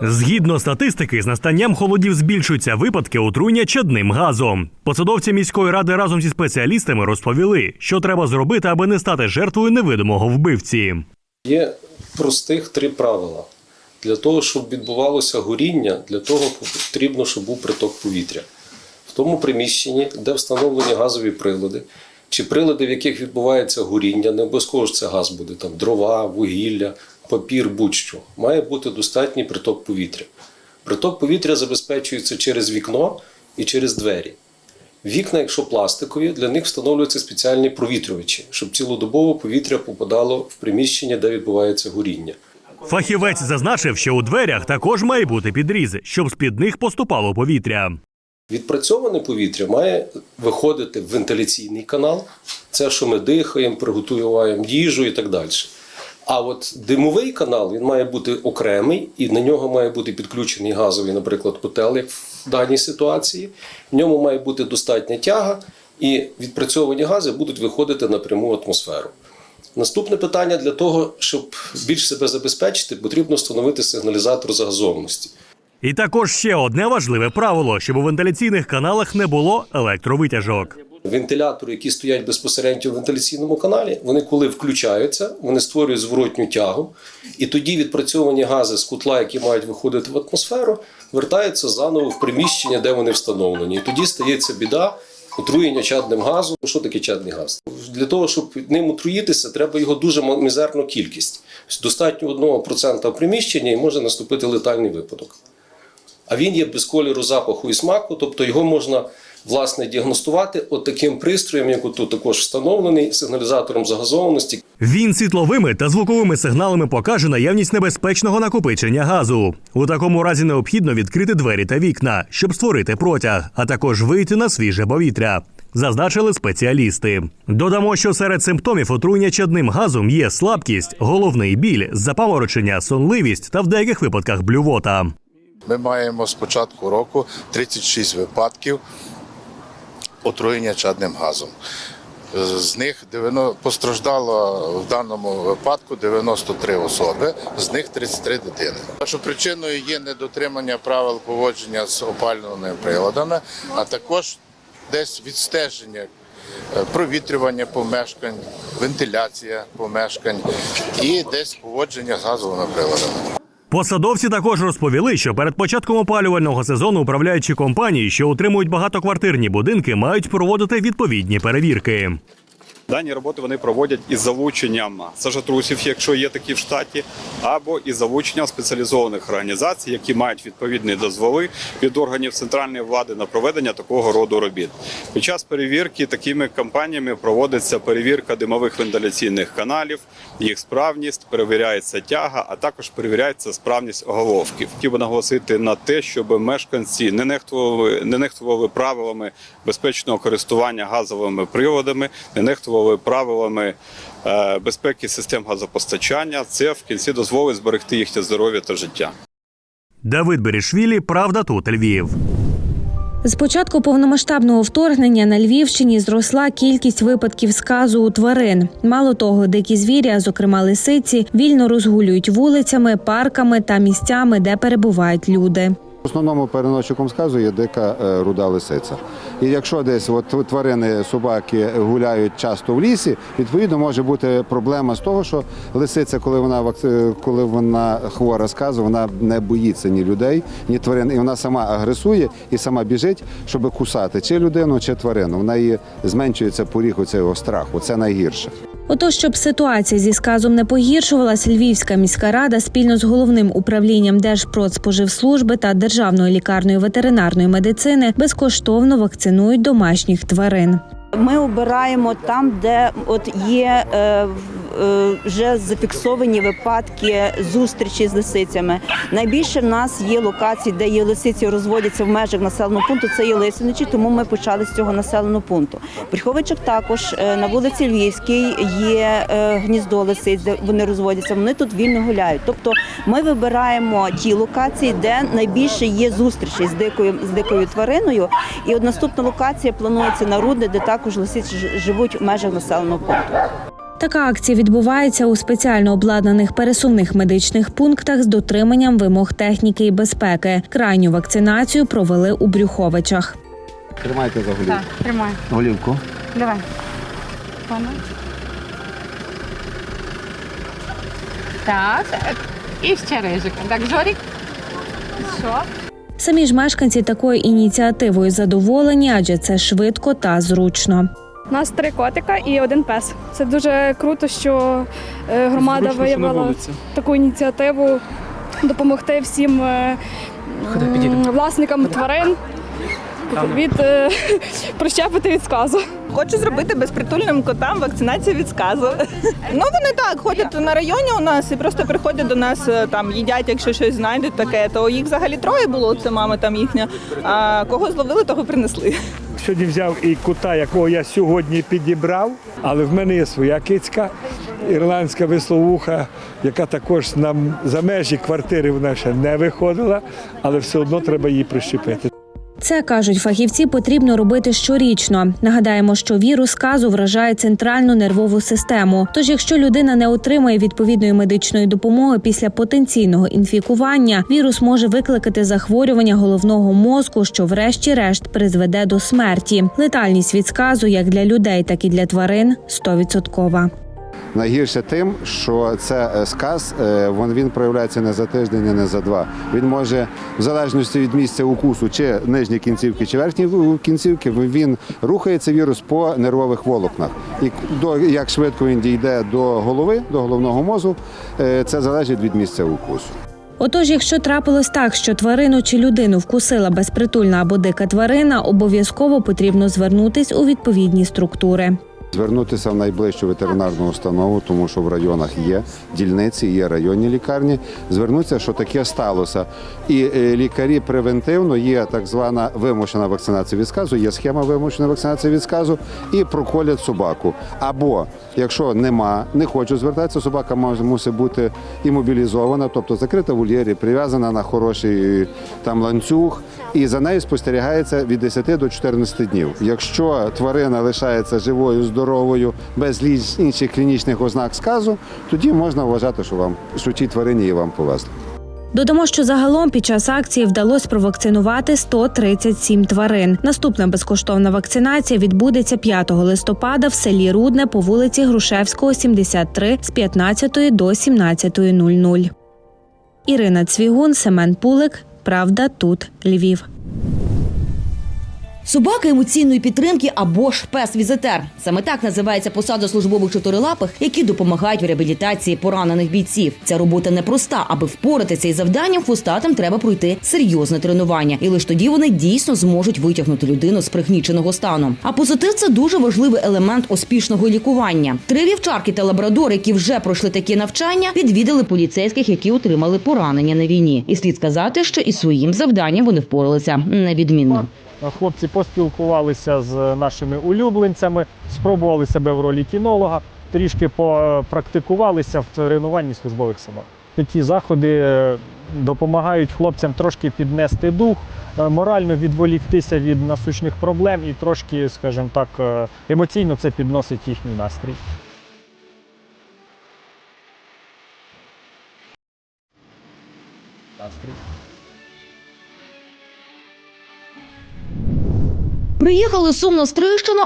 Згідно статистики, з настанням холодів збільшуються випадки отруєння чадним газом. Посадовці міської ради разом зі спеціалістами розповіли, що треба зробити, аби не стати жертвою невидимого вбивці. Є простих три правила. Для того, щоб відбувалося горіння, для того потрібно, щоб був приток повітря. В тому приміщенні, де встановлені газові прилади, чи прилади, в яких відбувається горіння, не обов'язково це газ буде, там дрова, вугілля, папір, будь-що, має бути достатній приток повітря. Приток повітря забезпечується через вікно і через двері. Вікна, якщо пластикові, для них встановлюються спеціальні провітрювачі, щоб цілодобово повітря попадало в приміщення, де відбувається горіння. Фахівець зазначив, що у дверях також має бути підріз, щоб з-під них поступало повітря. Відпрацьоване повітря має виходити в вентиляційний канал, це що ми дихаємо, приготуємо їжу і так далі. А от димовий канал він має бути окремий, і на нього має бути підключений газовий, наприклад, котел, як в даній ситуації. В ньому має бути достатня тяга, і відпрацьовані гази будуть виходити напряму атмосферу. Наступне питання для того, щоб більш себе забезпечити, потрібно встановити сигналізатор загазованості. І також ще одне важливе правило, щоб у вентиляційних каналах не було електровитяжок. Вентилятори, які стоять безпосередньо в вентиляційному каналі, вони коли включаються, вони створюють зворотню тягу, і тоді відпрацьовані гази з кутла, які мають виходити в атмосферу, вертаються заново в приміщення, де вони встановлені. І тоді стається біда отруєння чадним газом. Що таке чадний газ? Для того, щоб ним отруїтися, треба його дуже мізерну кількість. Достатньо 1% в приміщенні і може наступити летальний випадок. А він є без кольору, запаху і смаку, тобто його можна власне діагностувати от пристроєм, як тут також встановлений сигналізатором загазованості. Він світловими та звуковими сигналами покаже наявність небезпечного накопичення газу. У такому разі необхідно відкрити двері та вікна, щоб створити протяг, а також вийти на свіже повітря. Зазначили спеціалісти. Додамо, що серед симптомів отруєння чадним газом є слабкість, головний біль, запаморочення, сонливість та в деяких випадках блювота. Ми маємо з початку року 36 випадків отруєння чадним газом. З них 90 постраждало в даному випадку 93 особи, з них 33 дитини. Першою причиною є недотримання правил поводження з опалювальними приладами, а також десь відстеження е, провітрювання помешкань, вентиляція помешкань і десь поводження з газовими приладами. Посадовці також розповіли, що перед початком опалювального сезону управляючі компанії, що утримують багатоквартирні будинки, мають проводити відповідні перевірки. Дані роботи вони проводять із залученням сажатрусів, якщо є такі в штаті, або із залученням спеціалізованих організацій, які мають відповідні дозволи від органів центральної влади на проведення такого роду робіт. Під час перевірки такими компаніями проводиться перевірка димових вентиляційних каналів, їх справність, перевіряється тяга, а також перевіряється справність оголовків. Хотів би наголосити на те, щоб мешканці не нехтували, не нехтували правилами безпечного користування газовими приводами, не нехтували правилами е, безпеки систем газопостачання. Це в кінці дозволить зберегти їхнє здоров'я та життя. Давид Берішвілі, правда, тут Львів. З початку повномасштабного вторгнення на Львівщині зросла кількість випадків сказу у тварин. Мало того, дикі звіря, зокрема лисиці, вільно розгулюють вулицями, парками та місцями, де перебувають люди. Основному переносчиком сказу є дика е, руда лисиця. І якщо десь от тварини, собаки гуляють часто в лісі, відповідно може бути проблема з того, що лисиця, коли вона вак- коли вона хвора сказу, вона не боїться ні людей, ні тварин, і вона сама агресує і сама біжить, щоб кусати чи людину, чи тварину. В неї зменшується поріг оцього страху. Це найгірше. Отож, щоб ситуація зі сказом не погіршувалась, Львівська міська рада спільно з головним управлінням Держпродспоживслужби та Державною лікарнею ветеринарної медицини безкоштовно вакцинують домашніх тварин. Ми обираємо там, де от є е, вже зафіксовані випадки зустрічі з лисицями. Найбільше в нас є локацій, де є лисиці, розводяться в межах населеного пункту. Це є Лисиничі, тому ми почали з цього населеного пункту. Бріховичок також е, на вулиці Львівській є е, гніздо лисиць, де вони розводяться. Вони тут вільно гуляють. Тобто ми вибираємо ті локації, де найбільше є зустрічі з дикою з дикою твариною. І от наступна локація планується на Рудне, де також лисиці живуть в межах населеного пункту. Така акція відбувається у спеціально обладнаних пересувних медичних пунктах з дотриманням вимог техніки і безпеки. Крайню вакцинацію провели у Брюховичах. Тримайте за голівку. Так, тримай. голівку. Давай. Так. І ще рижик. Так, Жорік. Що? Самі ж мешканці такою ініціативою задоволені, адже це швидко та зручно. У нас три котика і один пес. Це дуже круто, що е, громада виявила таку ініціативу допомогти всім е, власникам тварин від е, прищепити від сказу. Хочу зробити безпритульним котам вакцинацію від сказу. Ну вони так ходять на районі у нас і просто приходять до нас е, там їдять, якщо щось знайдуть таке. То їх взагалі троє було. Це мама там їхня. А кого зловили, того принесли. Сьогодні взяв і кута, якого я сьогодні підібрав, але в мене є своя кицька, ірландська висловуха, яка також нам за межі квартири вона ще не виходила, але все одно треба її прищепити. Це кажуть фахівці, потрібно робити щорічно. Нагадаємо, що вірус сказу вражає центральну нервову систему. Тож, якщо людина не отримує відповідної медичної допомоги після потенційного інфікування, вірус може викликати захворювання головного мозку, що, врешті-решт, призведе до смерті. Летальність від сказу як для людей, так і для тварин 100%. Найгірше тим, що це е, сказ, е, він, він проявляється не за тиждень, і не за два. Він може, в залежності від місця укусу, чи нижні кінцівки, чи верхні кінцівки, він рухається вірус по нервових волокнах. І до як швидко він дійде до голови, до головного мозку, е, це залежить від місця укусу. Отож, якщо трапилось так, що тварину чи людину вкусила безпритульна або дика тварина, обов'язково потрібно звернутись у відповідні структури. Звернутися в найближчу ветеринарну установу, тому що в районах є дільниці, є районні лікарні. Звернутися, що таке сталося. І е, лікарі превентивно є так звана вимушена вакцинація від сказу, є схема вимушеної вакцинації від сказу і проколять собаку. Або якщо нема, не хочу звертатися, собака мусить бути імобілізована, тобто закрита в вольєрі, прив'язана на хороший там ланцюг, і за нею спостерігається від 10 до 14 днів. Якщо тварина лишається живою, здоровою, без інших клінічних ознак сказу, тоді можна вважати, що вам що тій тварині її вам повезли. Додамо, що загалом під час акції вдалося провакцинувати 137 тварин. Наступна безкоштовна вакцинація відбудеться 5 листопада в селі Рудне по вулиці Грушевського, 73 з 15 до 17.00. Ірина Цвігун, Семен Пулик. Правда, тут Львів. Собака емоційної підтримки або ж пес-візитер. Саме так називається посада службових чотирилапих, які допомагають в реабілітації поранених бійців. Ця робота непроста. Аби впоратися із завданням, фустатам треба пройти серйозне тренування, і лише тоді вони дійсно зможуть витягнути людину з пригніченого стану. А позитив це дуже важливий елемент успішного лікування. Три вівчарки та лабрадор, які вже пройшли такі навчання, відвідали поліцейських, які отримали поранення на війні. І слід сказати, що і своїм завданням вони впоралися невідмінно. Хлопці поспілкувалися з нашими улюбленцями, спробували себе в ролі кінолога, трішки попрактикувалися в тренуванні службових собак. Такі заходи е, допомагають хлопцям трошки піднести дух, е, морально відволіктися від насущних проблем і трошки, скажімо так, е, емоційно це підносить їхній настрій. Настрій. Приїхали з Сум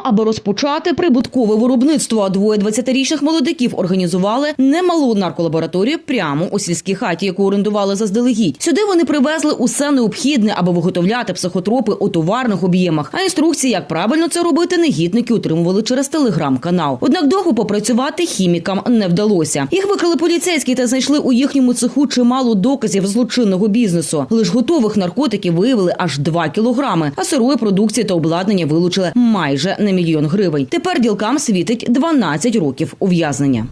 аби розпочати прибуткове виробництво. Двоє 20-річних молодиків організували немалу нарколабораторію прямо у сільській хаті, яку орендували заздалегідь. Сюди вони привезли усе необхідне, аби виготовляти психотропи у товарних об'ємах. А інструкції, як правильно це робити, негідники отримували через телеграм-канал. Однак довго попрацювати хімікам не вдалося. Їх викрили поліцейські та знайшли у їхньому цеху чимало доказів злочинного бізнесу. Лиш готових наркотиків виявили аж 2 кілограми, а сирої продукції та обладнання вилучили майже на мільйон гривень. Тепер ділкам світить 12 років ув'язнення.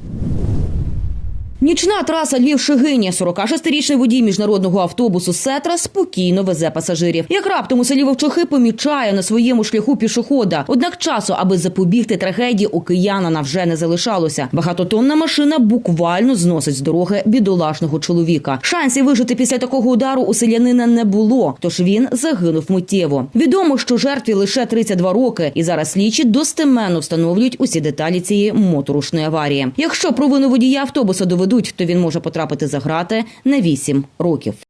Нічна траса Львів-Шигині. 46-річний водій міжнародного автобусу Сетра спокійно везе пасажирів. Як раптом у селі Вовчохи помічає на своєму шляху пішохода. Однак часу, аби запобігти трагедії, у киянина вже не залишалося. Багатотонна машина буквально зносить з дороги бідолашного чоловіка. Шансів вижити після такого удару у селянина не було, тож він загинув миттєво. Відомо, що жертві лише 32 роки, і зараз слідчі достеменно встановлюють усі деталі цієї моторошної аварії. Якщо провину водія автобуса доведуть, то він може потрапити за грати на 8 років.